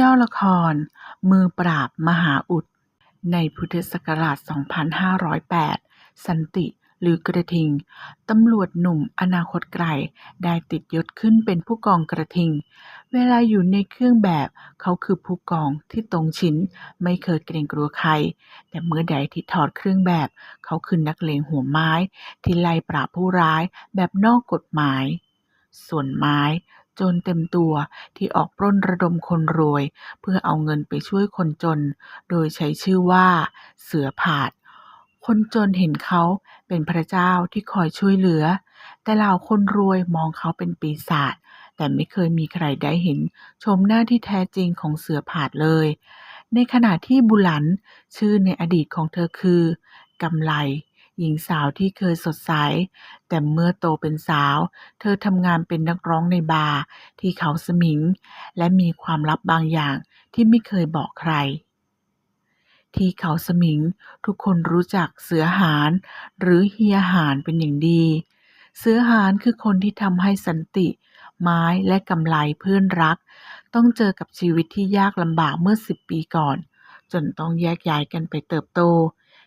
ย่อละคร มือปราบมหาอุด ในพุทธศักราช 2508 สันติหรือกระทิง ตำรวจหนุ่มอนาคตไกล ได้ติดยศขึ้นเป็นผู้กองกระทิง เวลาอยู่ในเครื่องแบบเขาคือผู้กองที่ตรงชิ้น ไม่เคยเกรงกลัวใคร แต่เมื่อใดที่ถอดเครื่องแบบ เขาคือนักเลงหัวไม้ ที่ไล่ปราบผู้ร้ายแบบนอกกฎหมาย ส่วนไม้ จรเต็มตัวที่ออกปล้นระดมคนรวย เพื่อเอาเงินไปช่วยคนจน โดยใช้ชื่อว่า เสือผาด คนจนเห็นเขาเป็นพระเจ้าที่คอยช่วยเหลือ แต่เหล่าคนรวยมองเขาเป็นปีศาจแต่ไม่เคยมีใครได้เห็นชมหน้าที่แท้จริงของเสือผาดเลย ในขณะที่บุหลันชื่อในอดีตของเธอคือกำไล หญิงสาวที่เคยสดใส แต่เมื่อโตเป็นสาว เธอทำงานเป็นนักร้องในบาร์ที่เขาสมิง และมีความลับบางอย่างที่ไม่เคยบอกใคร ที่เขาสมิง ทุกคนรู้จักเสือหานหรือเฮียหานเป็นอย่างดี เสือหานคือคนที่ทำให้สันติ ไม้และกำไลเพื่อนรัก ต้องเจอกับชีวิตที่ยากลำบากเมื่อสิบปีก่อน จนต้องแยกย้ายกันไปเติบโต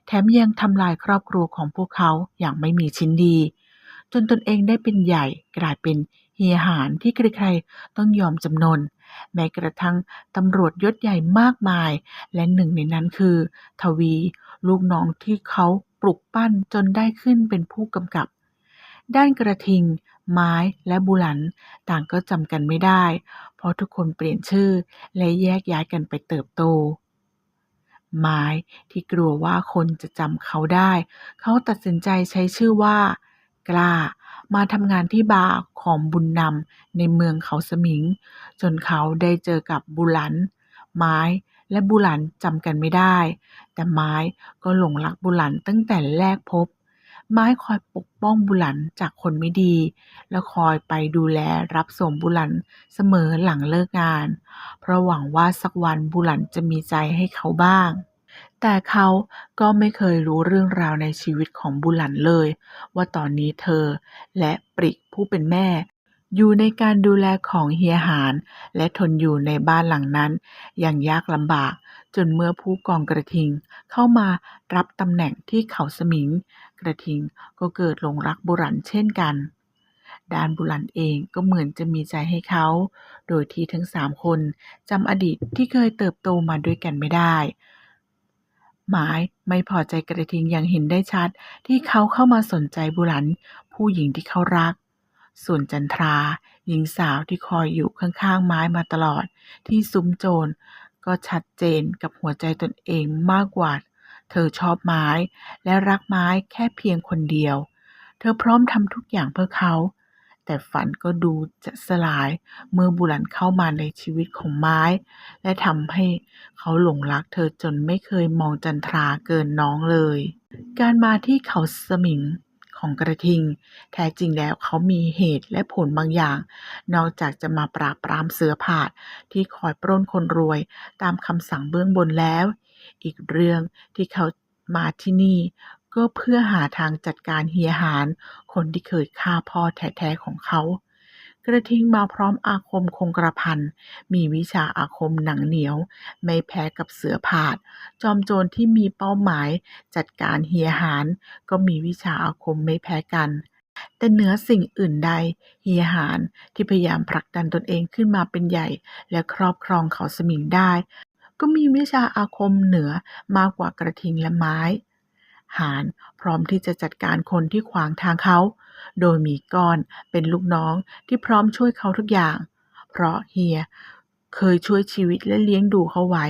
แถมยังทำลายครอบครัวของพวกเขาอย่างไม่มีชิ้นดี จนตนเองได้เป็นใหญ่กลายเป็นเฮียหานที่ใครๆต้องยอมจำนน แม้กระทั่งตำรวจยศใหญ่มากมาย และหนึ่งในนั้นคือ ทวี ลูกน้องที่เขาปลุกปั้นจนได้ขึ้นเป็นผู้กำกับ ด้านกระทิง ไม้และบุหลันต่างก็จำกันไม่ได้ เพราะทุกคนเปลี่ยนชื่อและแยกย้ายกันไปเติบโต ไม้ที่กลัวว่าคนจะจำเขาได้ เขาตัดสินใจใช้ชื่อว่า กล้า มาทำงานที่บาร์ของบุญนำในเมืองเขาสมิง จนเขาได้เจอกับบุหลัน ไม้และบุหลันจำกันไม่ได้ แต่ไม้ก็หลงรักบุหลันตั้งแต่แรกพบ ไม้คอยปกป้องบุหลันจากคนไม่ดี และคอยไปดูแลรับส่งบุหลันเสมอหลังเลิกงาน เพราะหวังว่าสักวันบุหลันจะมีใจให้เขาบ้าง แต่เขาก็ไม่เคยรู้เรื่องราวในชีวิตของบุหลันเลย ว่าตอนนี้เธอและปริกผู้เป็นแม่อยู่ในการดูแลของเฮียหาน และทนอยู่ในบ้านหลังนั้น อย่างยากลำบาก จนเมื่อผู้กองกระทิงเข้ามารับตำแหน่งที่เขาสมิง กระทิงก็เกิดหลงรักบุหลันเช่นกันด้านบุหลันเองก็เหมือนจะมีใจให้เขา โดยที่ทั้งสามคนจำอดีตที่เคยเติบโตมาด้วยกันไม่ได้ หมายไม่พอใจกระทิงอย่างเห็นได้ชัดที่เขาเข้ามาสนใจบุหลันผู้หญิงที่เขารัก ส่วนจันทราหญิงสาวที่คอยอยู่ข้างๆไม้มาตลอดที่ซุ้มโจรก็ชัดเจนกับหัวใจตนเองมากกว่า เธอชอบไม้ และรักไม้แค่เพียงคนเดียว เธอพร้อมทำทุกอย่างเพื่อเขา แต่ฝันก็ดูจะสลายเมื่อบุหลันเข้ามาในชีวิตของไม้ และทำให้เขาหลงรักเธอจนไม่เคยมองจันทราเกินน้องเลย การมาที่เขาสมิงของกระทิง แท้จริงแล้วเขามีเหตุและผลบางอย่าง นอกจากจะมาปราบปรามเสือผาดที่คอยปล้นคนรวย ตามคำสั่งเบื้องบนแล้ว อีกเรื่องที่เขามาที่นี่ ก็เพื่อหาทางจัดการเฮียหาน คนที่เคยฆ่าพ่อแท้ๆของเขากระทิงมาพร้อมอาคมคงกระพัน มีวิชาอาคมหนังเหนียว ไม่แพ้กับเสือผาด จอมโจรที่มีเป้าหมายจัดการเฮียหาน ก็มีวิชาอาคมไม่แพ้กัน แต่เหนือสิ่งอื่นใด เฮียหานที่พยายามผลักดันตนเองขึ้นมาเป็นใหญ่ และครอบครองเขาสมิงได้ ก็มีวิชาอาคมเหนือมากกว่ากระทิงและไม้ หานพร้อมที่จะจัดการคนที่ขวางทางเขา โดยมีก้อนเป็นลูกน้องที่พร้อมช่วยเขาทุกอย่าง เพราะเฮียเคยช่วยชีวิตและเลี้ยงดูเขาไว้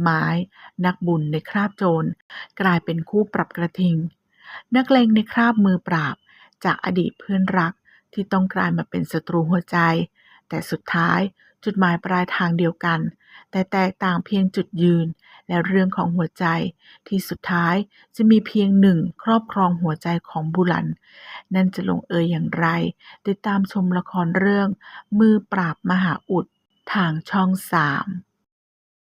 ไม้นักบุญในคราบโจร กลายเป็นคู่ปรับกระทิง นักเลงในคราบมือปราบ จากอดีตเพื่อนรักที่ต้องกลายมาเป็นศัตรูหัวใจ แต่สุดท้าย จุดหมายปลายทางเดียวกัน แต่แตกต่างเพียงจุดยืน และเรื่องของหัวใจที่สุดท้ายจะมีเพียงหนึ่งครอบครองหัวใจของบุลัน นั่นจะลงเอยอย่างไร ติดตามชมละครเรื่อง มือปราบมหาอุดทางช่องสาม